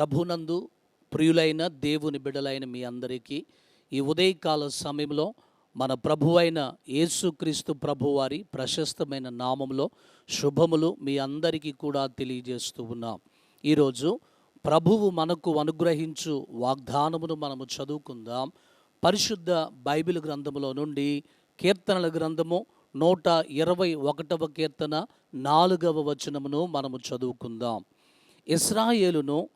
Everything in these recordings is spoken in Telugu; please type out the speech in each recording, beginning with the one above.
ప్రభునందు ప్రియులైన దేవుని బిడలైన మీ అందరికీ ఈ ఉదయకాల సమయంలో మన ప్రభువైన యేసుక్రీస్తు ప్రభువారి ప్రశస్తమైన నామములో శుభములు మీ అందరికీ కూడా తెలియజేస్తూ ఉన్నాం. ఈరోజు ప్రభువు మనకు అనుగ్రహించు వాగ్దానమును మనము చదువుకుందాం. పరిశుద్ధ బైబిల్ గ్రంథములో నుండి కీర్తనల గ్రంథము నూట ఇరవై ఒకటవ కీర్తన నాలుగవ వచనమును మనము చదువుకుందాం. ఇస్రాయేలును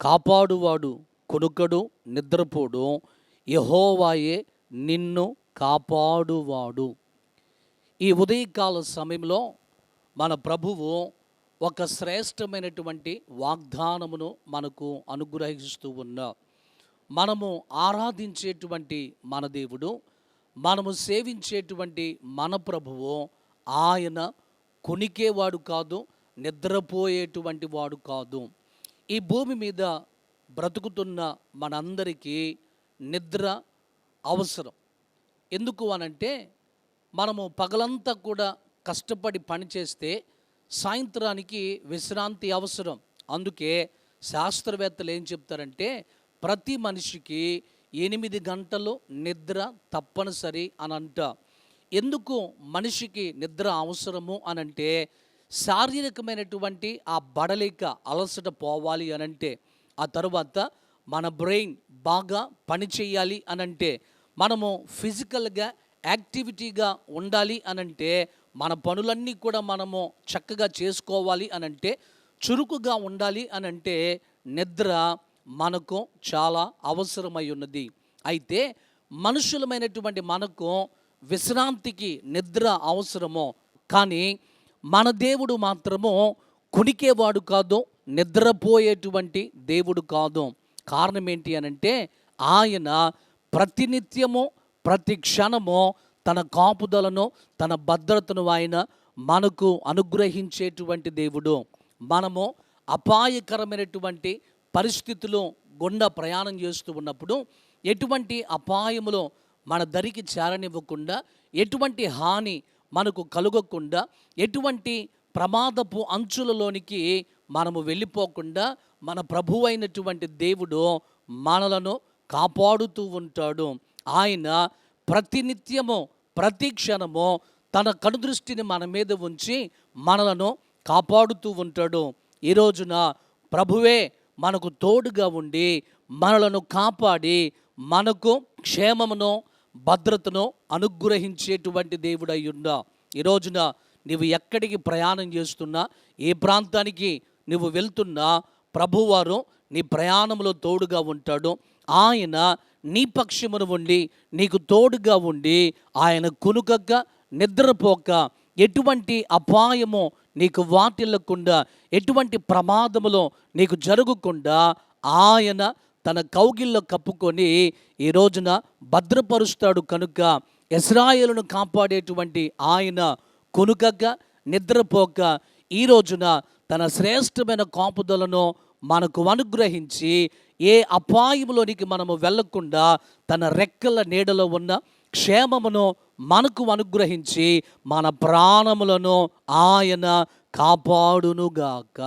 కాపాడువాడు కొనుకడు నిద్రపోడు. యహోవాయే నిన్ను కాపాడువాడు. ఈ ఉదయకాల సమయంలో మన ప్రభువు ఒక శ్రేష్టమైనటువంటి వాగ్దానమును మనకు అనుగ్రహిస్తూ ఉన్నా మనము ఆరాధించేటువంటి మన దేవుడు మనము సేవించేటువంటి మన ప్రభువు ఆయన కొనికేవాడు కాదు నిద్రపోయేటువంటి వాడు కాదు. ఈ భూమి మీద బ్రతుకుతున్న మనందరికీ నిద్ర అవసరం. ఎందుకు అనంటే మనము పగలంతా కూడా కష్టపడి పనిచేస్తే సాయంత్రానికి విశ్రాంతి అవసరం. అందుకే శాస్త్రవేత్తలు ఏం చెప్తారంటే ప్రతి మనిషికి ఎనిమిది గంటలు నిద్ర తప్పనిసరి అని అంట ఎందుకు మనిషికి నిద్ర అవసరము అనంటే శారీరకమైనటువంటి ఆ బడలిక అలసట పోవాలి అనంటే ఆ తర్వాత మన బ్రెయిన్ బాగా పనిచేయాలి అనంటే మనము ఫిజికల్గా యాక్టివిటీగా ఉండాలి అనంటే మన పనులన్నీ కూడా మనము చక్కగా చేసుకోవాలి అనంటే చురుకుగా ఉండాలి అనంటే నిద్ర మనకు చాలా అవసరమై ఉన్నది. అయితే మనుషులమైనటువంటి మనకు విశ్రాంతికి నిద్ర అవసరమో కానీ మన దేవుడు మాత్రము కునికేవాడు కాదు నిద్రపోయేటువంటి దేవుడు కాదు. కారణం ఏంటి అనంటే ఆయన ప్రతినిత్యము ప్రతి క్షణము తన కాపుదలను తన భద్రతను ఆయన మనకు అనుగ్రహించేటువంటి దేవుడు. మనము అపాయకరమైనటువంటి పరిస్థితులు గుండా ప్రయాణం చేస్తూ ఉన్నప్పుడు ఎటువంటి అపాయములో మన దరికి చేరనివ్వకుండా ఎటువంటి హాని మనకు కలుగకుండా ఎటువంటి ప్రమాదపు అంచులలోనికి మనము వెళ్ళిపోకుండా మన ప్రభువైనటువంటి దేవుడు మనలను కాపాడుతూ ఉంటాడు. ఆయన ప్రతినిత్యము ప్రతి క్షణము తన కనుదృష్టిని మన మీద ఉంచి మనలను కాపాడుతూ ఉంటాడు. ఈ రోజున ప్రభువే మనకు తోడుగా ఉండి మనలను కాపాడి మనకు క్షేమమును భద్రతను అనుగ్రహించేటువంటి దేవుడై ఉండా ఈ రోజున నీవు ఎక్కడికి ప్రయాణం చేస్తున్నా ఏ ప్రాంతానికి నువ్వు వెళ్తున్నా ప్రభువారు నీ ప్రయాణంలో తోడుగా ఉంటాడు. ఆయన నీ పక్షమును ఉండి నీకు తోడుగా ఉండి ఆయన కునుకక నిద్రపోక ఎటువంటి అపాయము నీకు వాటిల్లకుండా ఎటువంటి ప్రమాదములో నీకు జరగకుండా ఆయన తన కౌగిల్లో కప్పుకొని ఈ రోజున భద్రపరుస్తాడు కనుక ఇస్రాయేలును కాపాడేటువంటి ఆయన కొనుకగా నిద్రపోక ఈ రోజున తన శ్రేష్టమైన కాపుదలను మనకు అనుగ్రహించి ఏ అపాయంలోనికి మనము వెళ్ళకుండా తన రెక్కల నీడలో ఉన్న క్షేమమును మనకు అనుగ్రహించి మన ప్రాణములను ఆయన కాపాడునుగాక.